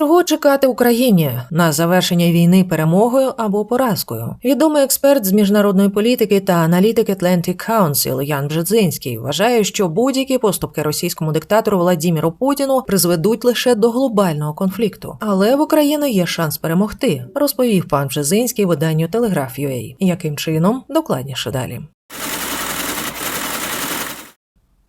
Чого чекати Україні на завершення війни перемогою або поразкою? Відомий експерт з міжнародної політики та аналітик Atlantic Council Ян Бжезинський вважає, що будь-які поступки російському диктатору Владіміру Путіну призведуть лише до глобального конфлікту. Але в Україні є шанс перемогти, розповів пан Бжезинський виданню Telegraph.ua. Яким чином докладніше далі.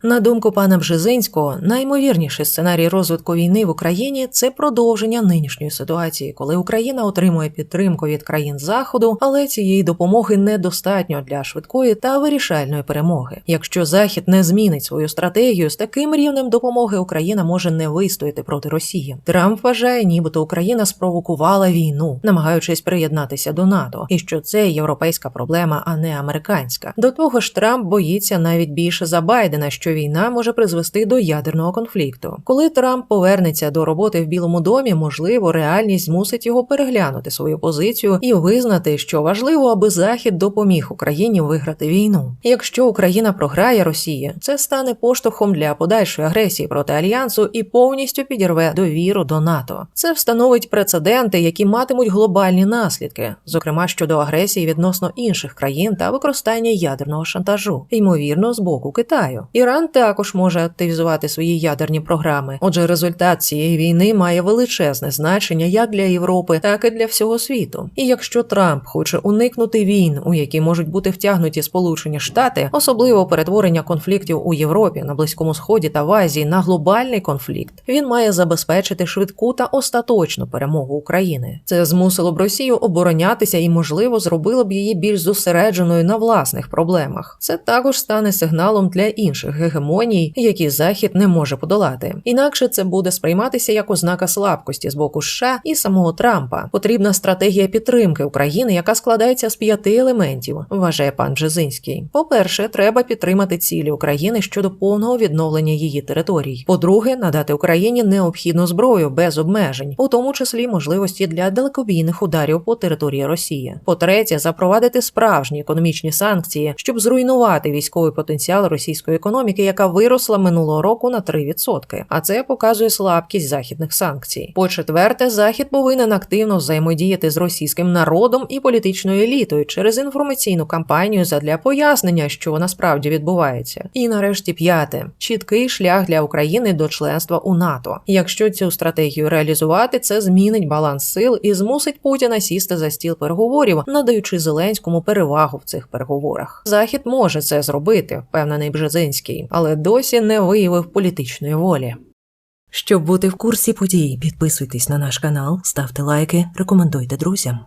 На думку пана Бжезинського, наймовірніший сценарій розвитку війни в Україні це продовження нинішньої ситуації, коли Україна отримує підтримку від країн Заходу, але цієї допомоги недостатньо для швидкої та вирішальної перемоги. Якщо Захід не змінить свою стратегію, з таким рівнем допомоги Україна може не вистояти проти Росії. Трамп вважає, нібито Україна спровокувала війну, намагаючись приєднатися до НАТО, і що це європейська проблема, а не американська. До того ж, Трамп боїться навіть більше за Байдена, що війна може призвести до ядерного конфлікту. Коли Трамп повернеться до роботи в Білому домі, можливо, реальність змусить його переглянути свою позицію і визнати, що важливо, аби Захід допоміг Україні виграти війну. Якщо Україна програє Росії, це стане поштовхом для подальшої агресії проти альянсу і повністю підірве довіру до НАТО. Це встановить прецеденти, які матимуть глобальні наслідки, зокрема щодо агресії відносно інших країн та використання ядерного шантажу, ймовірно, з боку Китаю. Іран також може активізувати свої ядерні програми. Отже, результат цієї війни має величезне значення як для Європи, так і для всього світу. І якщо Трамп хоче уникнути війн, у які можуть бути втягнуті Сполучені Штати, особливо перетворення конфліктів у Європі, на Близькому Сході та в Азії на глобальний конфлікт, він має забезпечити швидку та остаточну перемогу України. Це змусило б Росію оборонятися і, можливо, зробило б її більш зосередженою на власних проблемах. Це також стане сигналом для інших гегемоній, які Захід не може подолати. Інакше це буде сприйматися як ознака слабкості з боку США і самого Трампа. Потрібна стратегія підтримки України, яка складається з п'яти елементів, вважає пан Бжезинський. По-перше, треба підтримати цілі України щодо повного відновлення її територій. По-друге, надати Україні необхідну зброю без обмежень, у тому числі можливості для далекобійних ударів по території Росії. По-третє, запровадити справжні економічні санкції, щоб зруйнувати військовий потенціал російської економіки, яка виросла минулого року на 3%. А це показує слабкість західних санкцій. По четверте, захід повинен активно взаємодіяти з російським народом і політичною елітою через інформаційну кампанію задля пояснення, що насправді відбувається. І нарешті п'яте чіткий шлях для України до членства у НАТО. Якщо цю стратегію реалізувати, це змінить баланс сил і змусить Путіна сісти за стіл переговорів, надаючи Зеленському перевагу в цих переговорах. Захід може це зробити, впевнений Бжезинський, але досі не виявив політичної волі. Щоб бути в курсі подій, підписуйтесь на наш канал, ставте лайки, рекомендуйте друзям.